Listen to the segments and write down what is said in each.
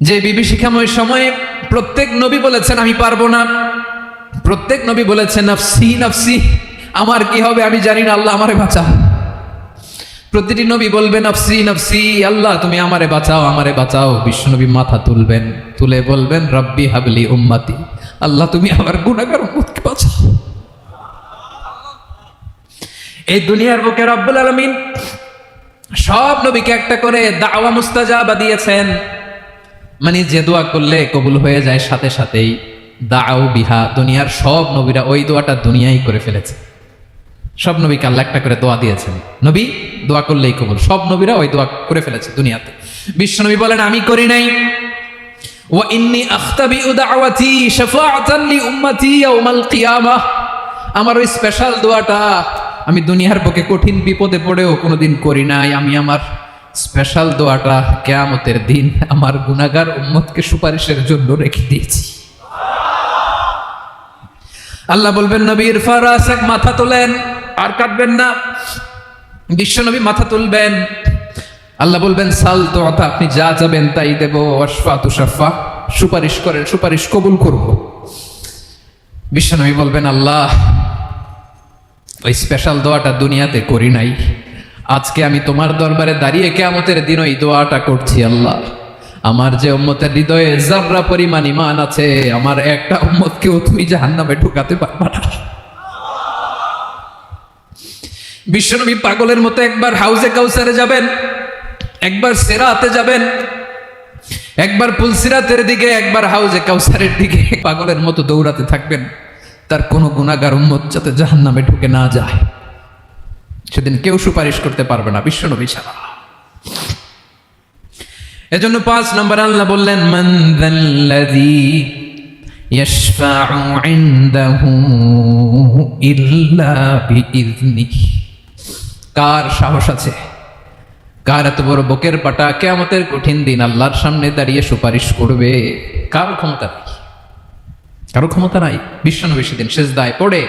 যে বিভীষিকাময় সময়ে প্রত্যেক নবী বলেছেন, আমি পারব না। প্রত্যেক নবী বলেছেন, নফসি নফসি, আমার কি হবে আমি জানি না, আল্লাহ আমারে বাঁচাও। প্রতিটি নবী বলবেন নফসি নফসি, আল্লাহ, তুমি আমারে বাঁচাও আমারে বাঁচাও। বিশ্বনবী মাথা তুলবেন, তুলে বলবেন, রব্বি হাবলি উম্মাতি, আল্লাহ, তুমি আমার গুণাগার উম্মতকে বাঁচাও। এই দুনিয়ার বুকে রব্বুল আলমিন সব নবীকে একটা করে দাওয়া মুস্তাজাবা দিয়েছেন। মানে যে দোয়া করলে কবুল হয়ে যায় সাথে সাথেই দাও বিহা, দুনিয়ার সব নবীরা ওই দোয়াটা দুনিয়াই করে ফেলেছে। সব নবীকে আল্লাহ একটা করে দোয়া দিয়েছেন। নবী, দোয়া করলেই কবুল। সব নবীরা ওই দোয়া করে ফেলেছে দুনিয়াতে। বিশ্ব নবী বলেন, আমি করি নাই। আমার ওই স্পেশাল দোয়াটা আমি দুনিয়ার বুকে কঠিন বিপদে পড়েও কোনোদিন করি নাই। আমি আমার স্পেশাল দোয়াটা কেয়ামতের দিন আমার গুনাগার উম্মতকে সুপারিশের জন্য রেখে দিয়েছি। আল্লাহ বলবেন নবী ইরফার আসাক মাথা তোলেন, আর কাটবেন না। বিশ্বনবী মাথা তুলবেন। আল্লাহ বলবেন, সাল তো আপনি যা যাবেন তাই দেব। অশফা তুষাফা সুপারিশ করেন, সুপারিশ কবুল করব। বিশ্বনবী বলবেন, আল্লাহ, ওই স্পেশাল দোয়াটা দুনিয়াতে করি নাই। আজকে আমি তোমার দরবারে দাঁড়িয়ে কেমতের দিন ওই দোয়াটা করছি, আল্লাহ। আমার যে উম্মতের হৃদয়ে জাররা পরিমাণ ইমান আছে, আমার একটা উম্মতকেও তুমি জাহান্নামে ঢুকাতে পারবা না। বিশ্বনবী পাগলের মতো একবার হাউজে কাউসারে যাবেন, একবার সেরাতে যাবেন, একবার পুলসিরাতের দিকে, একবার হাউজে কাউসারের দিকে, পাগলের মতো দৌড়াতে থাকবেন, তার কোনো গুণাগার উম্মত যাতে জাহান্নামে ঢুকে না যায়। সেদিন কেউ সুপারিশ করতে পারবে না, বিশ্বনবী ছাড়া। এজন্য পাঁচ নম্বর আল্লাহ বললেন, মান যাল্লাযী ইয়াশফাউ ইনদাহু ইল্লা বিইذনিহি কার সাহস আছে? কার এত বড় বকের পাটা? কেয়ামতের কঠিন দিন আল্লাহর সামনে দাঁড়িয়ে সুপারিশ করবে। কার ক্ষমতা নেই। কারও ক্ষমতা নাই। বিশ্বনবী সেদিন শেষ দায় পড়ে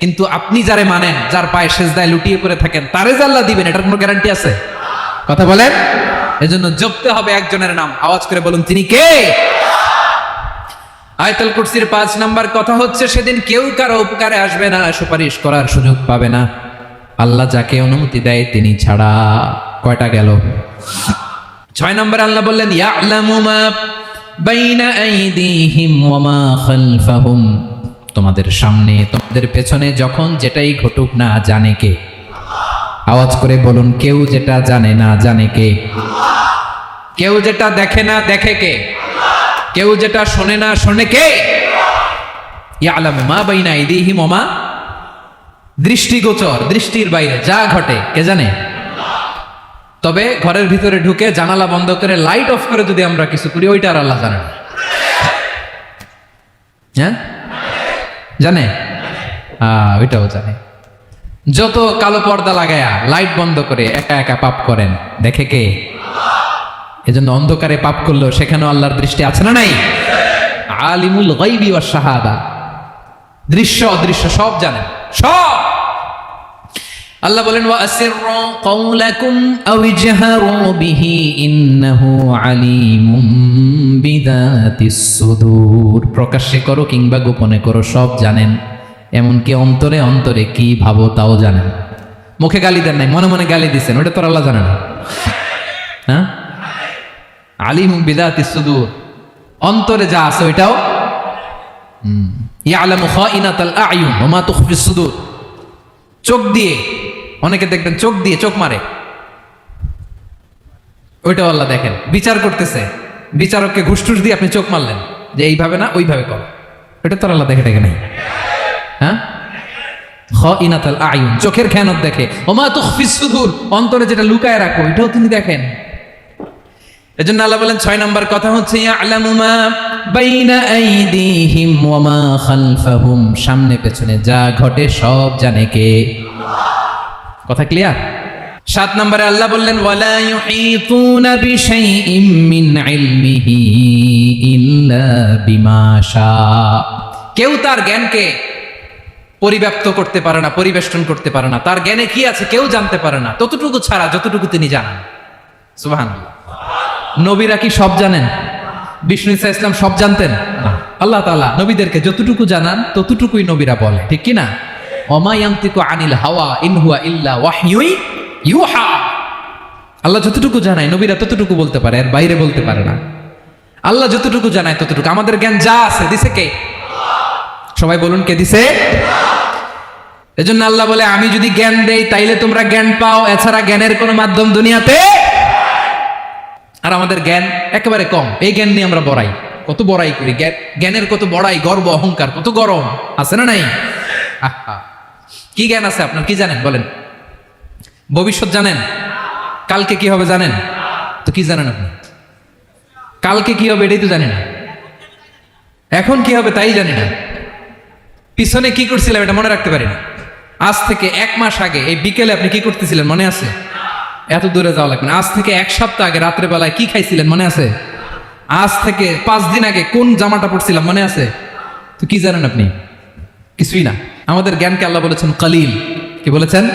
কিন্তু আপনি যারে মানেন, যার পায়ে সেজদায় লুটিয়ে পড়ে থাকেন, তারে আল্লাহ দিবেন, এটার কোনো গ্যারান্টি আছে? কথা বলেন? এজন্য জপতে হবে একজনের নাম, আওয়াজ করে বলুন, তিনি কে? আয়তাল কুরসির পাঁচ নাম্বার কথা হচ্ছে, সেদিন কেউ কারও উপকারে আসবে না, সুপারিশ করার সুযোগ পাবে না। আল্লাহ যাকে অনুমতি দেয়, তিনি ছাড়া। কয়টা গেল? ছয় নম্বর আল্লাহ বললেন ইয়া ইয়ালামু মা বাইনা আইদিহিম ওয়া মা খালফাহুম। তোমাদের সামনে, তোমাদের পেছনে যখন যেটাই ঘটুক না জানে কে। আওয়াজ করে বলুন, কেউ যেটা জানে না জানে কে। কেউ যেটা দেখে না দেখে কে। কেউ যেটা শোনে না শোনে কে। ইয়ালামু মা বাইনা আইদিহিম ওয়া মা দৃষ্টিগোচর, দৃষ্টির বাইরে যা ঘটে, কে জানে? তবে ঘরের ভিতরে ঢুকে জানালা বন্ধ করে লাইট অফ করে যদি আমরা কিছু করি, ওইটা আর আল্লাহ জানে না। হ্যাঁ? জানে? ওইটাও জানে। যত কালো পর্দা লাগায়া লাইট বন্ধ করে একা একা পাপ করেন, দেখে কে? এজন্য অন্ধকারে পাপ করল সেখানেও আল্লাহর দৃষ্টি আছে না নাই? আলিমুল গাইবি ওয়াস শাহাদা দৃশ্য অদৃশ্য সব জানেন। সব! আল্লাহ বলেন ওয়াসিররু কওলাকুম আও ইজহারু বিহি ইন্নাহু আলিমুম বিদাতিস সুদূর। প্রকাশ্যে করো কিংবা গোপনে করো, সব জানেন। এমনকি অন্তরে অন্তরে কি ভাবো তাও জানেন। মুখে গালি দেন নাই, মনে মনে গালি দিছেন, ওটা তো আল্লাহ জানে না। হ্যাঁ? আলিম বিদাতিস সুদূর। অন্তরে যা আছে ওইটাও? ইয়ালামু খাইনাতাল আয়ুন ওয়া মা তুখফিস সুদূর। চোখ দিয়ে অনেকে দেখবেন চোখ দিয়ে চোখ মারে। ওইটাও আল্লাহ দেখেন। বিচার করতেছে। বিচারককে ঘুষটুস দিয়ে আপনি চোখ মারলেন। যে এইভাবে না, ওইভাবে কর। এটা তো আল্লাহ দেখে দেখে নেই। হ্যাঁ? ইনাতাল চোখের খেয়ানত দেখে। ওমা তুখফিস সুদূর। অন্তরে যেটা লুকায় রাখো এটাও তিনি দেখেন। এজন্য আল্লাহ বলেন, ছয় নম্বর কথা হচ্ছে মা সামনে পেছনে যা ঘটে সব জানে কে? কথা ক্লিয়ার সাত নম্বরে আল্লাহ বললেন কেউ তার জ্ঞানকে পরিব্যাপ্ত করতে পারে না, পরিবেষ্টন করতে পারে না। তার জ্ঞানে কি আছে কেউ জানতে পারে না। ততটুকু ছাড়া, যতটুকু তিনি জানেন। সুবহানাল্লাহ। নবীরা কি সব জানেন? বিষ্ণু ইসা ইসলাম সব জানতেন? আল্লাহ তাআলা নবীদেরকে যতটুকু জানান, ততটুকুই নবীরা বলে। ঠিক কি না? অমায়ান্তিকু আনিল হাওয়া, ইন হুয়া ইল্লা ওয়াহয়ুই ইউহা। আল্লাহ যতটুকু জানায়, নবীরা ততটুকু বলতে পারে, এর বাইরে বলতে পারে না। আল্লাহ যতটুকু জানায়, ততটুকু। আমাদের জ্ঞান যা আছে, দিছে কে? সবাই বলুন কে দিছে? এজন্য আল্লাহ বলে, আমি যদি জ্ঞান দেই, তাইলে তোমরা জ্ঞান পাও। এছাড়া জ্ঞানের কোনো মাধ্যম দুনিয়াতে আর আমাদের জ্ঞান একেবারে কম। এই জ্ঞান নিয়ে আমরা বড়াই। কত বড়াই করি। জ্ঞানের কত বড়াই, গর্ব, অহংকার, কত গরম। আছে না নাই? আহা। কি জ্ঞান আছে আপনার? কি জানেন? বলেন। ভবিষ্যৎ জানেন? কালকে কি হবে জানেন? তো কি জানেন আপনি? কালকে কি হবে এটাই তো জানি না। এখন কি হবে তাই জানি না। পিছনে কি করছিলাম এটা মনে রাখতে পারি না আজ থেকে এক মাস আগে, এই বিকেলে আপনি কি করতেছিলেন মনে আছে? এত দূরে যাওয়া লাগবে না। আজ থেকে এক সপ্তাহ আগে রাত্রে বেলায় কি খাইছিলেন মনে আছে? আজ থেকে পাঁচ দিন আগে কোন জামাটা পড়ছিলাম মনে আছে? তো কি জানেন আপনি? কিছুই না। আমাদের জ্ঞানকে আল্লাহ বলেছেন কালিল। কি বলেছেন?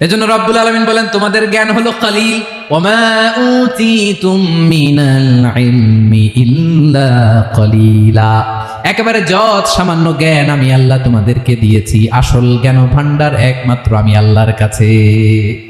এই জন্য রব্দুল আলমিন বলেন, তোমাদের জ্ঞান হলো কালিল। একেবারে যত সামান্য জ্ঞান আমি আল্লাহ তোমাদেরকে দিয়েছি, আসল জ্ঞান ভান্ডার একমাত্র আমি আল্লাহর কাছে।